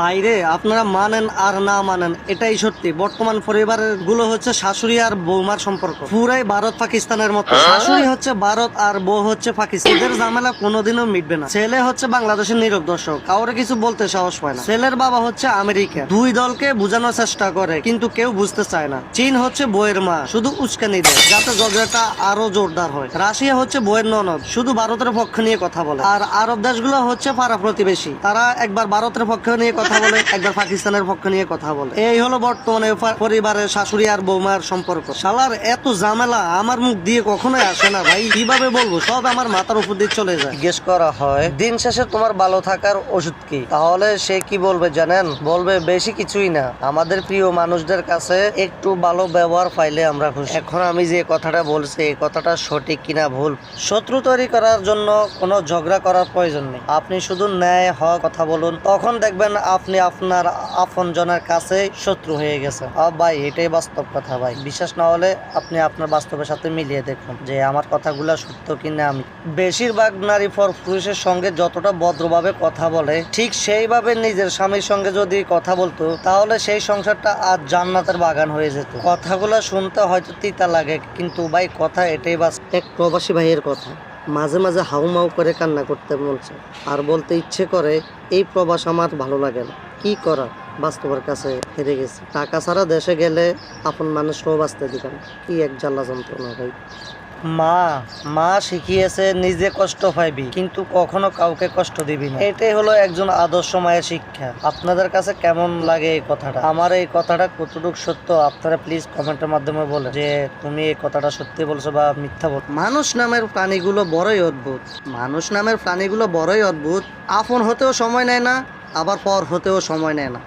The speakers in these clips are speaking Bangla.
বাইরে আপনারা মানেন আর না মানেন এটাই সত্যি। বর্তমান পরিবারেরগুলো হচ্ছে শাশুড়ি আর বৌমার সম্পর্ক। পুরাই ভারত পাকিস্তানের মতো। শাশুড়ি হচ্ছে ভারত আর বউ হচ্ছে পাকিস্তানের ঝামেলা কোনোদিনও মিটবে না। ছেলে হচ্ছে বাংলাদেশের নীরব দর্শক। কাউরে কিছু বলতে সাহস পায় না। ছেলের বাবা হচ্ছে আমেরিকা দুই দলকে বোঝানোর চেষ্টা করে কিন্তু কেউ বুঝতে চায় না। চীন হচ্ছে বইয়ের মা শুধু উস্কানি দেয় যাতে ঝগড়াটা আরও জোরদার হয়। রাশিয়া হচ্ছে বইয়ের ননদ শুধু ভারতের পক্ষ নিয়ে কথা বলে। আর আরব দেশগুলো হচ্ছে পাড়া প্রতিবেশী। তারা একবার ভারতের পক্ষ নিয়ে কথা বলে একবার পাকিস্তানের পক্ষ নিয়ে কথা বলে। এই হলো বর্তমানে পরিবারের শাশুড়ি আর বৌমার সম্পর্ক। শালার এত ঝামেলা আমার মুখ দিয়ে কখনোই আসে না ভাই। কীভাবে বলব? সব আমার মাথার উপর দিয়ে চলে যায়। জিজ্ঞেস করা হয় দিন শেষে তোমার ভালো থাকার ওষুধ কি? তাহলে সে কি বলবে জানেন? বলবে বেশি কিছুই না। আমাদের প্রিয় মানুষদের কাছে একটু ভালো ব্যবহার পাইলে আমরা খুশি। এখন আমি যে কথাটা বলছি এই কথাটা সঠিক কিনা ভুল? শত্রু তৈরি করার জন্য কোনো ঝগড়া করার প্রয়োজন নেই। আপনি শুধু ন্যায় হওয়া কথা বলুন তখন দেখবেন আপনি আপনার আপন জনের কাছে শত্রু হয়ে গেছে। ভাই, এটাই বাস্তব কথা, ভাই। বিশ্বাস না হলে আপনি আপনার বাস্তবের সাথে মিলিয়ে দেখুন যে আমার কথাগুলো সত্য কিনা আমি। বেশিরভাগ নারী ফর পুরুষের সঙ্গে যতটা ভদ্রভাবে কথা বলে, ঠিক সেইভাবে নিজের স্বামীর সঙ্গে যদি কথা বলতো, তাহলে সেই সংসারটা আজ জান্নাতের বাগান হয়ে যেত। কথাগুলো শুনতে হয়তো তিতা লাগে, কিন্তু ভাই, কথা এটাই বাস এক প্রবাসী ভাইয়ের কথা। মাঝে মাঝে হাউমাউ করে কান্না করতে মন চায়। আর বলতে ইচ্ছে করে, এই প্রবাস আমার ভালো লাগে না। কি করার? বাস্তবের কাছে হেরে গেছে। টাকা ছাড়া দেশে গেলে আপন মানুষরাও বাঁচতে দিবেন কি এক জ্বালা যন্ত্রণা ভাই। মা মা শিখিয়েছে নিজে কষ্ট পাইবি, কিন্তু কখনো কাউকে কষ্ট দিবি না। এটাই হলো একজন আদর্শ মায়ের শিক্ষা। আপনাদের কাছে কেমন লাগে এই কথাটা? আমার এই কথাটা কতটুকু সত্য, আপনারা প্লিজ কমেন্টের মাধ্যমে বলে যে তুমি এই কথাটা সত্যি বলছো বা মিথ্যা বল মানুষ নামের প্রাণীগুলো বড়ই অদ্ভুত। মানুষ নামের প্রাণীগুলো বড়ই অদ্ভুত। আপন হতেও সময় নেয় না, আবার পর হতেও সময় নেয় না।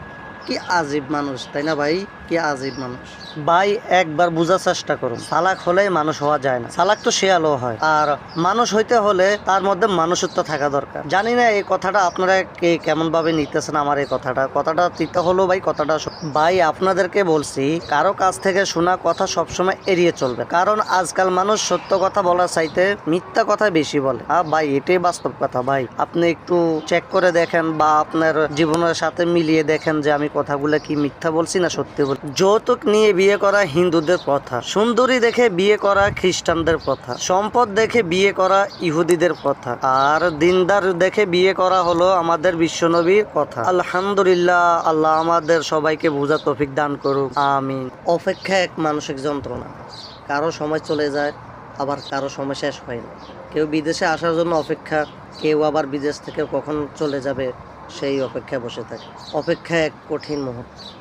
কি আজীব মানুষ, তাই না ভাই? কি আজীব মানুষ। ভাই, একবার বোঝার চেষ্টা করুন। সালাক হলেই মানুষ হওয়া যায় না। সালাক তো শেয়ালও হয়। আর মানুষ হইতে হলে তার মধ্যে মানুষত্ব থাকা দরকার। জানি না এই কথাটা আপনারা কে কেমন ভাবে নিতেছেন আমার এই কথাটা। কথাটা তিতা হলো ভাই, কথাটা ভাই, আপনাদেরকে বলছি, কারও কাছ থেকে শোনা কথা সবসময় এড়িয়ে চলবে। কারণ আজকাল মানুষ সত্য কথা বলার চাইতে মিথ্যা কথা বেশি বলে। আর ভাই, এটাই বাস্তব কথা ভাই। আপনি একটু চেক করে দেখেন বা আপনার জীবনের সাথে মিলিয়ে দেখেন যে আমি কথাগুলো কি মিথ্যা বলছি না সত্যি বলছি। যৌতুক নিয়ে বিয়ে করা হিন্দুদের প্রথা। সুন্দরী দেখে বিয়ে করা খ্রিস্টানদের প্রথা। সম্পদ দেখে বিয়ে করা ইহুদিদের প্রথা। আর দিনদার দেখে বিয়ে করা হলো আমাদের বিশ্বনবীর কথা আলহামদুলিল্লাহ, আল্লাহ আমাদের সবাইকে বোঝা তৌফিক দান করুক। আমিন। অপেক্ষা এক মানসিক যন্ত্রণা। কারও সময় চলে যায়, আবার কারও সময় শেষ হয় না। কেউ বিদেশে আসার জন্য অপেক্ষা, কেউ আবার বিদেশ থেকে কখন চলে যাবে সেই অপেক্ষায় বসে থাকে। অপেক্ষা এক কঠিন মুহূর্ত।